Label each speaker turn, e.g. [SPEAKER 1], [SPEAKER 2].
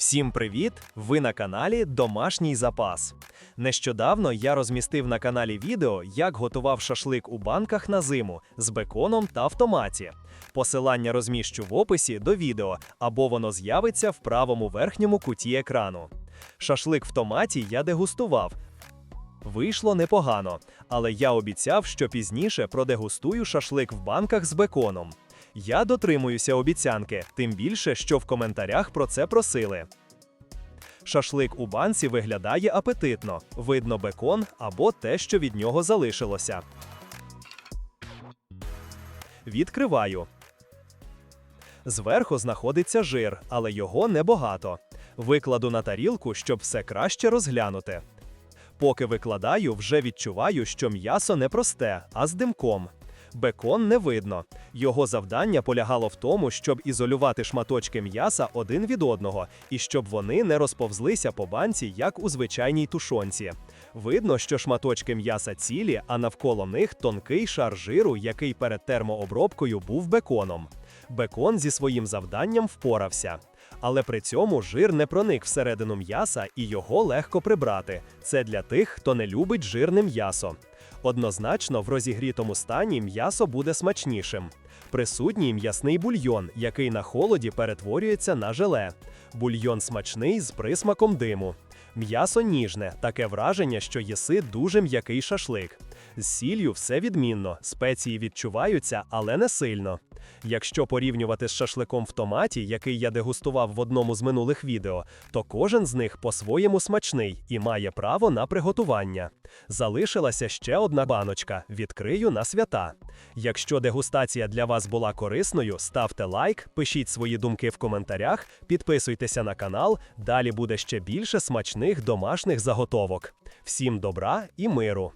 [SPEAKER 1] Всім привіт! Ви на каналі Домашній запас. Нещодавно я розмістив на каналі відео, як готував шашлик у банках на зиму з беконом та в томаті. Посилання розміщу в описі до відео, або воно з'явиться в правому верхньому куті екрану. Шашлик в томаті я дегустував. Вийшло непогано, але я обіцяв, що пізніше продегустую шашлик в банках з беконом. Я дотримуюся обіцянки, тим більше, що в коментарях про це просили. Шашлик у банці виглядає апетитно, видно бекон або те, що від нього залишилося. Відкриваю. Зверху знаходиться жир, але його небагато. Викладу на тарілку, щоб все краще розглянути. Поки викладаю, вже відчуваю, що м'ясо не просте, а з димком. Бекон не видно. Його завдання полягало в тому, щоб ізолювати шматочки м'яса один від одного і щоб вони не розповзлися по банці, як у звичайній тушонці. Видно, що шматочки м'яса цілі, а навколо них тонкий шар жиру, який перед термообробкою був беконом. Бекон зі своїм завданням впорався. Але при цьому жир не проник всередину м'яса і його легко прибрати. Це для тих, хто не любить жирне м'ясо. Однозначно, в розігрітому стані м'ясо буде смачнішим. Присутній м'ясний бульйон, який на холоді перетворюється на желе. Бульйон смачний з присмаком диму. М'ясо ніжне, таке враження, що їси дуже м'який шашлик. З сіллю все відмінно, спеції відчуваються, але не сильно. Якщо порівнювати з шашликом в томаті, який я дегустував в одному з минулих відео, то кожен з них по-своєму смачний і має право на приготування. Залишилася ще одна баночка, відкрию на свята. Якщо дегустація для вас була корисною, ставте лайк, пишіть свої думки в коментарях, підписуйтеся на канал, далі буде ще більше смачних домашніх заготовок. Всім добра і миру!